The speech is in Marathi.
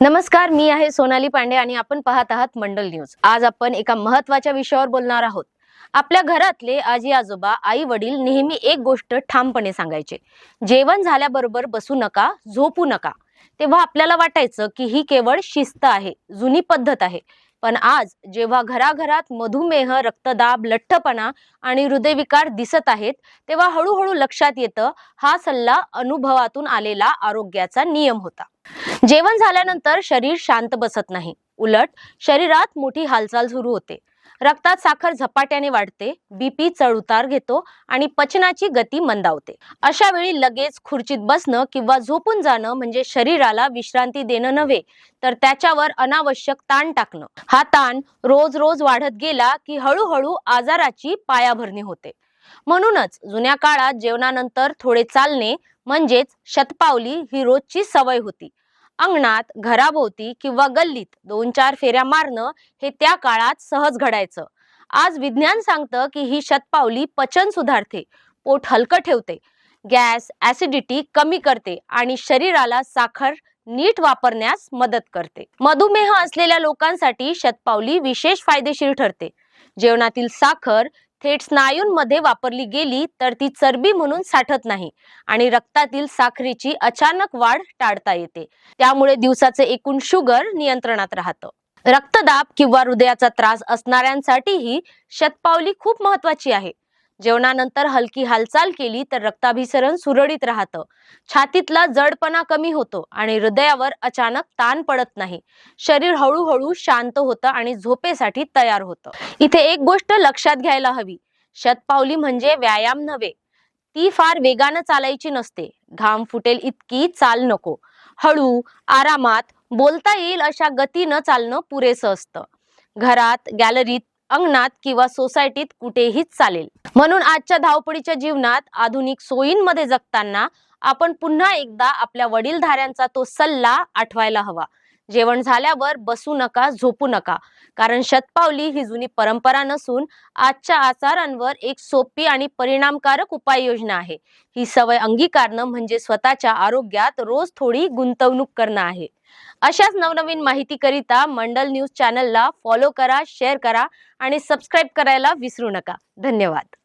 नमस्कार मी आहे सोनाली पांडे आणि आपण पाहत आहात मंडल न्यूज. आज आपण एका महत्त्वाच्या विषयावर बोलणार आहोत. आपल्या घरातले आजी आजोबा आई वडील नेहमी एक गोष्ट ठामपणे सांगायचे. जेवण झाल्याबरोबर बसू नका झोपू नका. तेव्हा आपल्याला वाटायचं की ही केवळ शिस्त आहे जुनी पद्धत आहे. पण आज जेव्हा घराघरात मधुमेह रक्तदाब लठ्ठपणा आणि हृदयविकार दिसत आहेत तेव्हा हळूहळू लक्षात येतं हा सल्ला अनुभवातून आलेला आरोग्याचा नियम होता. जेवण झाल्यानंतर शरीर शांत बसत नाही. उलट शरीरात मोठी हालचाल सुरू होते. रक्तात साखर झपाट्याने वाढते बीपी चढउतार घेतो आणि पचनाची गती मंदावते. अशा वेळी लगेच खुर्चीत बसणं किंवा झोपून जाणं म्हणजे शरीराला विश्रांती देणं नव्हे तर त्याच्यावर अनावश्यक ताण टाकणं. हा ताण रोज रोज वाढत गेला की हळूहळू आजाराची पायाभरणी होते. म्हणूनच जुन्या काळात जेवणानंतर थोडे चालणे म्हणजेच शतपावली ही रोजची सवय होती. अंगणात घराभोवती किंवा गल्लीत दोन चार फेऱ्या मारणं हे त्या काळात सहज घडायचं. आज विज्ञान सांगतं की ही शतपावली पचन सुधारते पोट हलकं ठेवते गॅस ऍसिडिटी कमी करते आणि शरीराला साखर नीट वापरण्यास मदत करते. मधुमेह असलेल्या लोकांसाठी शतपावली विशेष फायदेशीर ठरते. जेवणातील साखर थेट स्नायूंमध्ये वापरली गेली तर ती चरबी म्हणून साठत नाही आणि रक्तातील साखरेची अचानक वाढ टाळता येते. त्यामुळे दिवसाचे एकूण शुगर नियंत्रणात राहतं. रक्तदाब किंवा हृदयाचा त्रास असणाऱ्यांसाठीही शतपावली खूप महत्वाची आहे. जेवणानंतर हलकी हालचाल केली तर रक्ताभिसरण सुरळीत राहतं. छातीतला जडपणा कमी होतो आणि हृदयावर अचानक ताण पडत नाही. शरीर हळूहळू शांत होतं आणि झोपेसाठी तयार होतं. इथे एक गोष्ट लक्षात घ्यायला हवी. शतपावली म्हणजे व्यायाम नव्हे. ती फार वेगानं चालायची नसते. घाम फुटेल इतकी चाल नको. हळू आरामात बोलता येईल अशा गतीनं चालणं पुरेसं असतं. घरात गॅलरीत अंगणात किंवा सोसायटीत कुठेही चालेल. म्हणून आजच्या धावपळीच्या जीवनात आधुनिक सोयींमध्ये जगताना आपण पुन्हा एकदा आपल्या वडीलधाऱ्यांचा तो सल्ला आठवायला हवा. जेवण झाल्यावर बसू नका झोपू नका. कारण शतपावली ही जुनी परंपरा नसून आजच्या आचारांवर एक सोपी आणि परिणामकारक उपाययोजना आहे. ही सवय अंगीकारणं म्हणजे स्वतःच्या आरोग्यात रोज थोडी गुंतवणूक करणं आहे. अशाच नवनवीन माहितीकरिता मंडल न्यूज चॅनलला फॉलो करा शेअर करा आणि सबस्क्राईब करायला विसरू नका. धन्यवाद.